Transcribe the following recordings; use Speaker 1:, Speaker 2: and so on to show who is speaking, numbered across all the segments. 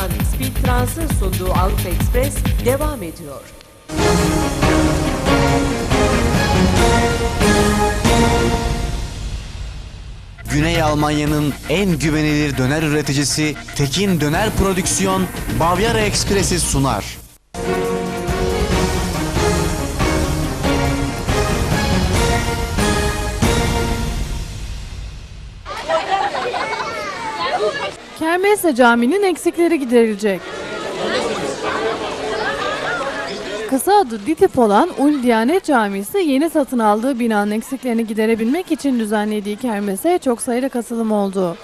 Speaker 1: sunan Speed Trans'ın sunduğu Avrupa Express devam ediyor.
Speaker 2: Güney Almanya'nın en güvenilir döner üreticisi Tekin Döner Prodüksiyon Bavyera Ekspres'i sunar.
Speaker 3: Kermesle Camii'nin eksikleri giderilecek. Kısa adı DİTİP olan Ul Diyanet Camisi yeni satın aldığı binanın eksiklerini giderebilmek için düzenlediği kermese çok sayıda katılım oldu.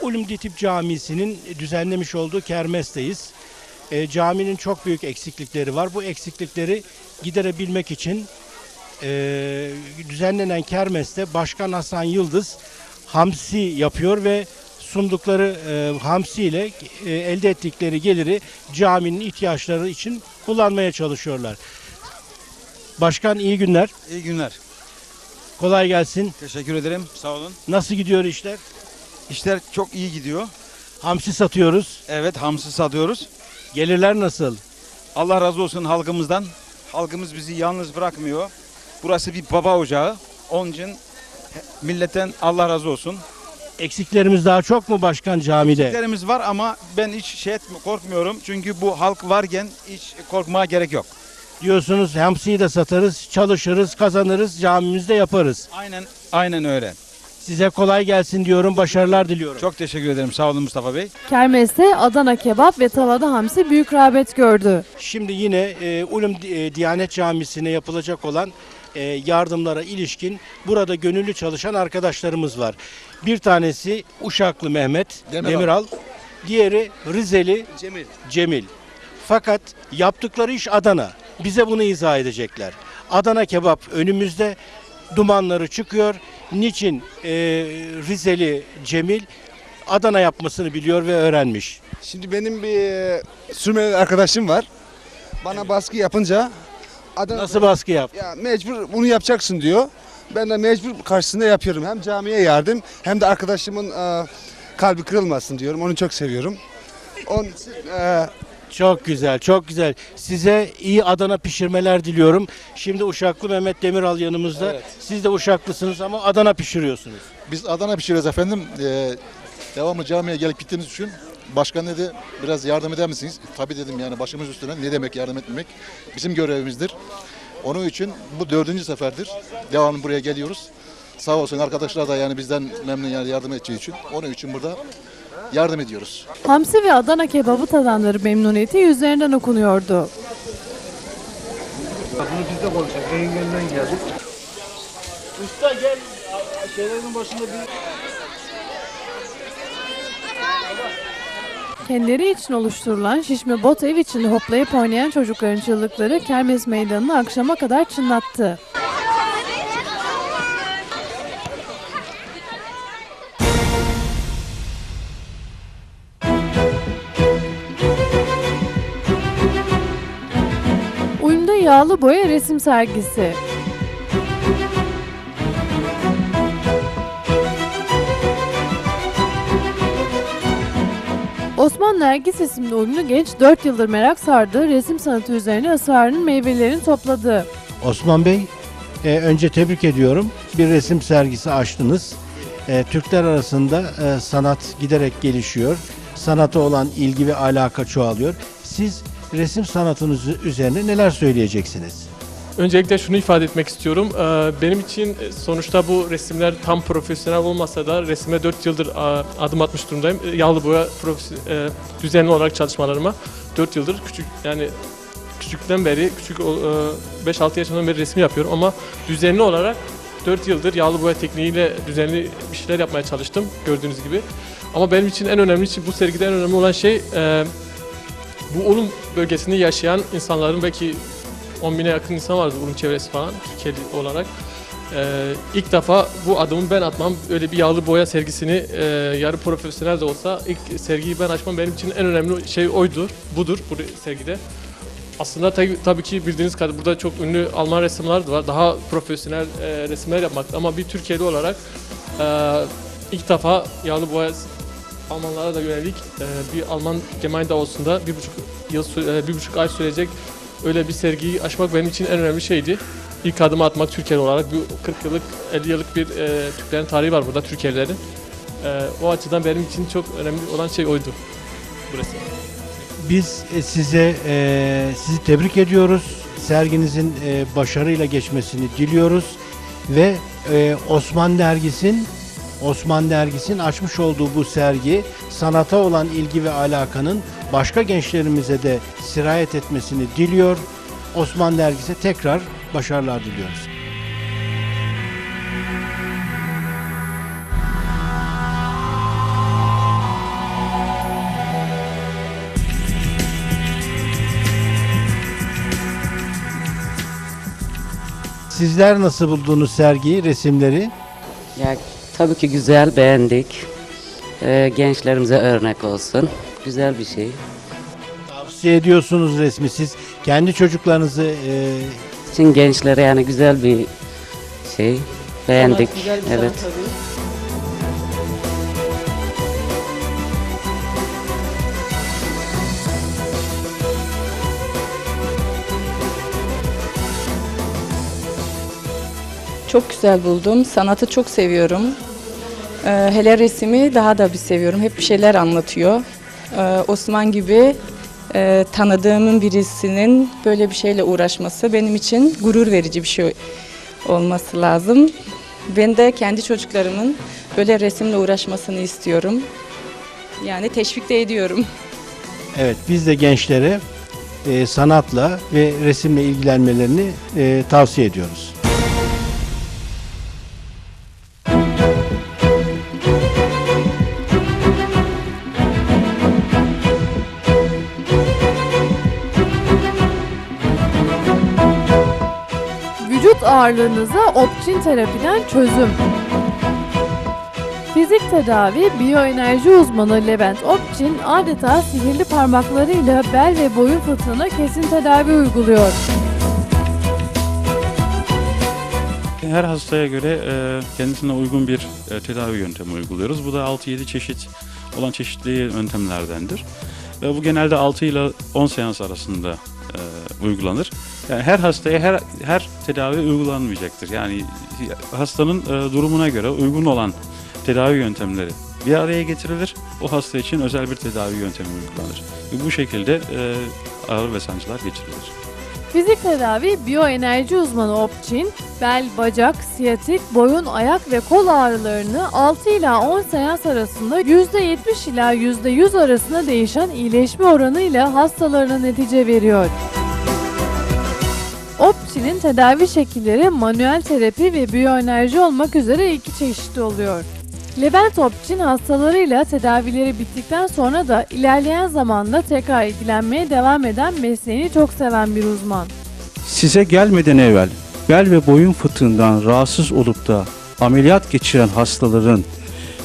Speaker 4: Ulum Ditip Camisi'nin düzenlemiş olduğu kermesteyiz. E, caminin çok büyük eksiklikleri var. Bu eksiklikleri giderebilmek için e, düzenlenen kermeste Başkan Hasan Yıldız hamsi yapıyor ve sundukları e, hamsi ile e, elde ettikleri geliri caminin ihtiyaçları için kullanmaya çalışıyorlar. Başkan iyi günler.
Speaker 5: İyi günler.
Speaker 4: Kolay gelsin.
Speaker 5: Teşekkür ederim. Sağ olun.
Speaker 4: Nasıl gidiyor işler?
Speaker 5: İşler çok iyi gidiyor.
Speaker 4: Hamsi satıyoruz.
Speaker 5: Evet hamsi satıyoruz.
Speaker 4: Gelirler nasıl?
Speaker 5: Allah razı olsun halkımızdan. Halkımız bizi yalnız bırakmıyor. Burası bir baba ocağı. Onun için milletten Allah razı olsun.
Speaker 4: Eksiklerimiz daha çok mu başkan camide?
Speaker 5: Eksiklerimiz var ama ben hiç şey etme, korkmuyorum. Çünkü bu halk varken hiç korkmaya gerek yok.
Speaker 4: Diyorsunuz hamsiyi de satarız, çalışırız, kazanırız, camimizde yaparız.
Speaker 5: Aynen aynen öyle.
Speaker 4: Size kolay gelsin diyorum, başarılar diliyorum.
Speaker 5: Çok teşekkür ederim. Sağ olun Mustafa Bey.
Speaker 3: Kermeste Adana kebap ve tavada hamsi büyük rağbet gördü.
Speaker 4: Şimdi yine e, Ulum e, Diyanet Camisi'ne yapılacak olan yardımlara ilişkin burada gönüllü çalışan arkadaşlarımız var. Bir tanesi Uşaklı Mehmet
Speaker 6: Demiral.
Speaker 4: Demiral, diğeri Rizeli
Speaker 6: Cemil.
Speaker 4: Cemil. Fakat yaptıkları iş Adana. Bize bunu izah edecekler. Adana kebap önümüzde dumanları çıkıyor. Niçin e, Rizeli Cemil Adana yapmasını biliyor ve öğrenmiş.
Speaker 6: Şimdi benim bir e, sürmeli arkadaşım var. Bana baskı yapınca adam
Speaker 4: Nasıl baskı yap?
Speaker 6: ya mecbur bunu yapacaksın diyor. Ben de mecbur karşısında yapıyorum. Hem camiye yardım hem de arkadaşımın e, kalbi kırılmasın diyorum. Onu çok seviyorum. Onun için e,
Speaker 4: Çok güzel, çok güzel. Size iyi Adana pişirmeler diliyorum. Şimdi Uşaklı Mehmet Demiral yanımızda. Siz de Uşaklısınız ama Adana pişiriyorsunuz.
Speaker 7: Biz Adana pişiriyoruz efendim. Ee, devamlı camiye gelip gittiğimiz için başkan dedi biraz yardım eder misiniz? Tabii dedim yani başımız üstüne ne demek yardım etmemek bizim görevimizdir. Onun için bu dördüncü seferdir devamlı buraya geliyoruz. Sağ olsun arkadaşlar da yani bizden memnun yani yardım edeceği için. Onun için burada yardım ediyoruz.
Speaker 3: Hamsi ve Adana kebabı tadanları memnuniyeti yüzlerinden okunuyordu.
Speaker 4: Usta gel şeylerin başında bir...
Speaker 3: Kendileri için oluşturulan şişme bot ev içinde hoplayıp oynayan çocukların çığlıkları kermes meydanını akşama kadar çınlattı. Uyumda yağlı boya resim sergisi. Osman Nergis isimli uyumlu genç 4 yıldır merak sardığı resim sanatı üzerine ısrarının meyvelerini topladı.
Speaker 4: Osman Bey, e, önce tebrik ediyorum. Bir resim sergisi açtınız. E, Türkler arasında e, sanat giderek gelişiyor. Sanata olan ilgi ve alaka çoğalıyor. Siz resim sanatınız üzerine neler söyleyeceksiniz?
Speaker 8: Öncelikle şunu ifade etmek istiyorum. Ee, Benim için e, sonuçta bu resimler tam profesyonel olmasa da resime 4 yıldır adım atmış durumdayım. E, Yağlı boya e, düzenli olarak çalışmalarıma 4 yıldır küçük yani küçükten beri küçük o- e, 5-6 yaşından beri resim yapıyorum ama düzenli olarak 4 yıldır yağlı boya tekniğiyle düzenli bir şeyler yapmaya çalıştım gördüğünüz gibi. Ama benim için en önemli için bu sergide en önemli olan şey bu Ulum bölgesinde yaşayan insanların belki 10 bine yakın insan vardı Ulum çevresi falan Türkiye'li olarak. Ee, ilk defa bu adımı ben atmam, öyle bir yağlı boya sergisini e, yarı profesyonel de olsa ilk sergiyi ben açmam benim için en önemli şey oydu, budur bu sergide. Aslında tabii, tabii ki bildiğiniz kadar burada çok ünlü Alman ressamlar da var. Daha profesyonel e, resimler yapmak ama bir Türkiye'li olarak e, ilk defa yağlı boya Almanlara da yönelik e, bir Alman Gemeinde Davos'unda bir buçuk yıl e, bir buçuk ay sürecek öyle bir sergiyi açmak benim için en önemli şeydi. İlk adımı atmak Türkiye olarak bu 40 yıllık 50 yıllık bir e, Türklerin tarihi var burada Türkiye'lilerin. E, o açıdan benim için çok önemli olan şey oydu. Burası.
Speaker 4: Biz e, size e, sizi tebrik ediyoruz. Serginizin e, başarıyla geçmesini diliyoruz ve e, Osman Dergis'in Osman Dergis'in açmış olduğu bu sergi sanata olan ilgi ve alakanın başka gençlerimize de sirayet etmesini diliyor. Osman Dergis'e tekrar başarılar diliyoruz. Sizler nasıl buldunuz sergiyi, resimleri?
Speaker 9: Ya tabii ki güzel beğendik. Ee, gençlerimize örnek olsun. Güzel bir şey.
Speaker 4: Tavsiye ediyorsunuz resmi siz. Kendi çocuklarınızı e,
Speaker 9: Için gençlere yani güzel bir şey. Beğendik. evet.
Speaker 10: Çok güzel buldum. Sanatı çok seviyorum. Ee, hele resimi daha da bir seviyorum. Hep bir şeyler anlatıyor. Ee, Osman gibi e, tanıdığımın birisinin böyle bir şeyle uğraşması benim için gurur verici bir şey olması lazım. Ben de kendi çocuklarımın böyle resimle uğraşmasını istiyorum. Yani teşvik de ediyorum.
Speaker 4: evet biz de gençlere e, sanatla ve resimle ilgilenmelerini e, tavsiye ediyoruz.
Speaker 3: Vücut ağırlığınıza Opçin terapiden çözüm. Fizik tedavi biyoenerji uzmanı Levent Opçin adeta sihirli parmaklarıyla bel ve boyun fıtığına kesin tedavi uyguluyor.
Speaker 11: Her hastaya göre e, kendisine uygun bir e, tedavi yöntemi uyguluyoruz. Bu da 6-7 çeşit olan çeşitli yöntemlerdendir. Ve bu genelde 6 ile 10 seans arasında e, uygulanır. Yani her hastaya her her tedavi uygulanmayacaktır. Yani hastanın e, durumuna göre uygun olan tedavi yöntemleri bir araya getirilir. O hasta için özel bir tedavi yöntemi uygulanır. Ve bu şekilde e, ağrı ve sancılar geçirilir.
Speaker 3: Fizik tedavi biyoenerji uzmanı Opçin, bel, bacak, siyatik, boyun, ayak ve kol ağrılarını 6 ila 10 seans arasında %70 ila %100 arasında değişen iyileşme oranıyla hastalarına netice veriyor. Opçin'in tedavi şekilleri manuel terapi ve biyoenerji olmak üzere iki çeşitli oluyor. Levent Opçin hastalarıyla tedavileri bittikten sonra da ilerleyen zamanda tekrar ilgilenmeye devam eden mesleğini çok seven bir uzman.
Speaker 12: Size gelmeden evvel bel ve boyun fıtığından rahatsız olup da ameliyat geçiren hastaların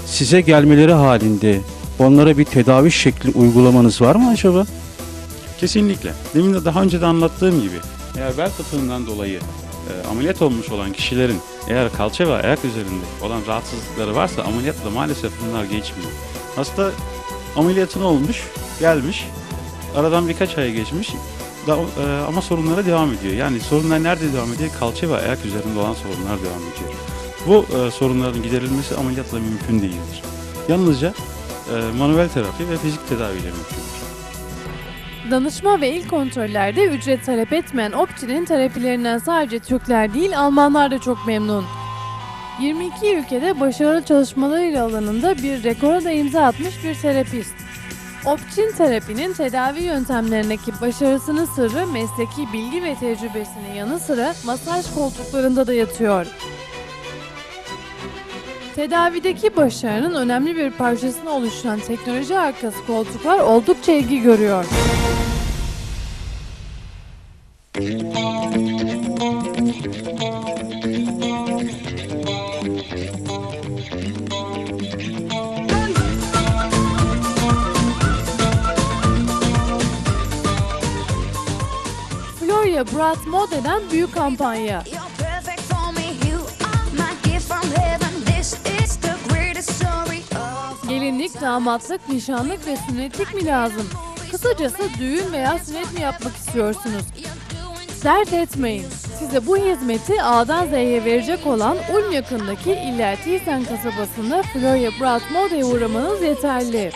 Speaker 12: size gelmeleri halinde onlara bir tedavi şekli uygulamanız var mı acaba?
Speaker 11: Kesinlikle. Demin de daha önce de anlattığım gibi eğer bel fıtığından dolayı e, ameliyat olmuş olan kişilerin eğer kalça ve ayak üzerinde olan rahatsızlıkları varsa ameliyatla maalesef bunlar geçmiyor. Hasta ameliyatını olmuş, gelmiş, aradan birkaç ay geçmiş da, e, ama sorunlara devam ediyor. Yani sorunlar nerede devam ediyor? Kalça ve ayak üzerinde olan sorunlar devam ediyor. Bu e, sorunların giderilmesi ameliyatla mümkün değildir. Yalnızca e, manuel terapi ve fizik tedaviyle mümkündür.
Speaker 3: Danışma ve ilk kontrollerde ücret talep etmeyen Opçi'nin terapilerinden sadece Türkler değil Almanlar da çok memnun. 22 ülkede başarılı çalışmalarıyla alanında bir rekora da imza atmış bir terapist. Opçin terapinin tedavi yöntemlerindeki başarısının sırrı mesleki bilgi ve tecrübesinin yanı sıra masaj koltuklarında da yatıyor. Tedavideki başarının önemli bir parçasını oluşturan teknoloji arkası koltuklar oldukça ilgi görüyor. Florya Brat Mode'den büyük kampanya. Damatlık, nişanlık ve sünnetlik mi lazım? Kısacası düğün veya sünnet mi yapmak istiyorsunuz? Dert etmeyin. Size bu hizmeti A'dan Z'ye verecek olan Ulm yakındaki İller Thyssen kasabasında Florya Brat Moda'ya uğramanız yeterli.